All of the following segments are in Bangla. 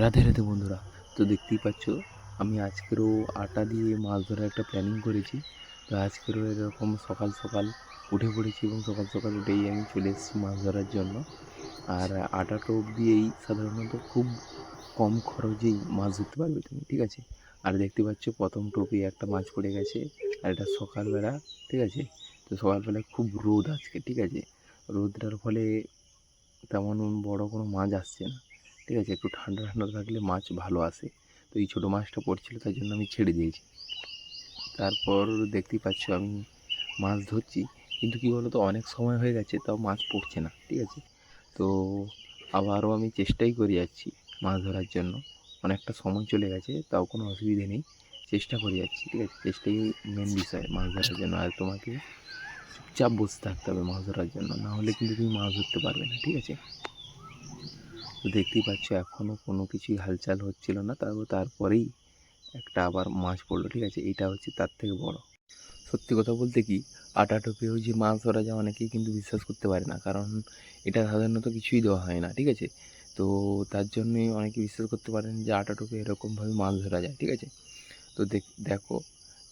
রাধে রাধে বন্ধুরা, তো দেখতেই পাচ্ছ, আমি আজকেরও আটা দিয়ে মাছ ধরার একটা প্ল্যানিং করেছি। তো আজকেরও এরকম সকাল সকাল উঠে পড়েছি এবং সকাল সকাল উঠেই আমি চলে এসেছি মাছ ধরার জন্য। আর আটা টোপ দিয়েই সাধারণত খুব কম খরচেই মাছ ধরতে পারবে তুমি, ঠিক আছে? আর দেখতে পাচ্ছ, প্রথম টোপে একটা মাছ পড়ে গেছে, আর এটা সকালবেলা, ঠিক আছে? তো সকালবেলায় খুব রোদ আজকে, ঠিক আছে? রোদটার ফলে তেমন বড় কোনো মাছ আসছে না। ঠিক আছে, একটু ঠান্ডা ঠান্ডা থাকলে মাছ ভালো আসে। তো এই ছোটো মাছটা পড়ছিল, তাই জন্য আমি ছেড়ে দিয়েছি। তারপর দেখতেই পাচ্ছ আমি মাছ ধরছি, কিন্তু কী বলো তো অনেক সময় হয়ে গেছে, তাও মাছ পড়ছে না, ঠিক আছে। তো আবারও আমি চেষ্টাই করে যাচ্ছি মাছ ধরার জন্য। অনেকটা সময় চলে গেছে, তাও কোনো অসুবিধে নেই, চেষ্টা করে যাচ্ছি, ঠিক আছে। চেষ্টাই মেন বিষয় মাছ ধরার জন্য, আর তোমাকে চুপচাপ বসে থাকতে হবে মাছ ধরার জন্য, না হলে কিন্তু তুমি মাছ ধরতে পারবে না, ঠিক আছে। তো দেখতেই পাচ্ছ এখনও কোনো কিছুই হালচাল হচ্ছিল না। তারপর তারপরেই একটা আবার মাছ পড়ল, ঠিক আছে? এটা হচ্ছে তার থেকে বড়। সত্যি কথা বলতে কি, আটা টোপেও যে মাছ ধরা যায় অনেকেই কিন্তু বিশ্বাস করতে পারে না, কারণ এটা সাধারণত কিছুই দেওয়া হয় না, ঠিক আছে? তো তার জন্যই অনেকে বিশ্বাস করতে পারেন যে আটা টোপে এরকমভাবে মাছ ধরা যায়, ঠিক আছে? তো দেখ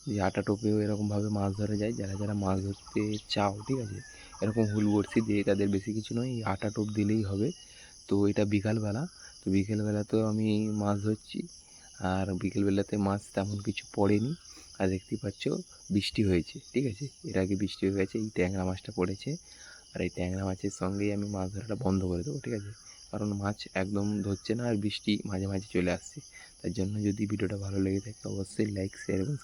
যে আটা টোপেও এরকমভাবে মাছ ধরা যায়, যারা যারা মাছ ধরতে চাও, ঠিক আছে? এরকম হুল বড়শি দিয়ে তাদের বেশি কিছু নয় আটা টোপ দিলেই হবে। তো এটা বিকালবেলা, তো বিকেলবেলাতেও আমি মাছ ধরছি, আর বিকেলবেলাতে মাছ তেমন কিছু পড়েনি, আর দেখতেই পাচ্ছ বৃষ্টি হয়েছে, ঠিক আছে? এর আগে বৃষ্টি হয়ে গেছে, এই ট্যাংরা মাছটা পড়েছে, আর এই ট্যাংরা মাছের সঙ্গেই আমি মাছ ধরাটা বন্ধ করে দেবো, ঠিক আছে? কারণ মাছ একদম ধরছে না, আর বৃষ্টি মাঝে মাঝে চলে আসছে, তার জন্য যদি ভিডিওটা ভালো লেগে থাকে, অবশ্যই লাইক শেয়ার এবং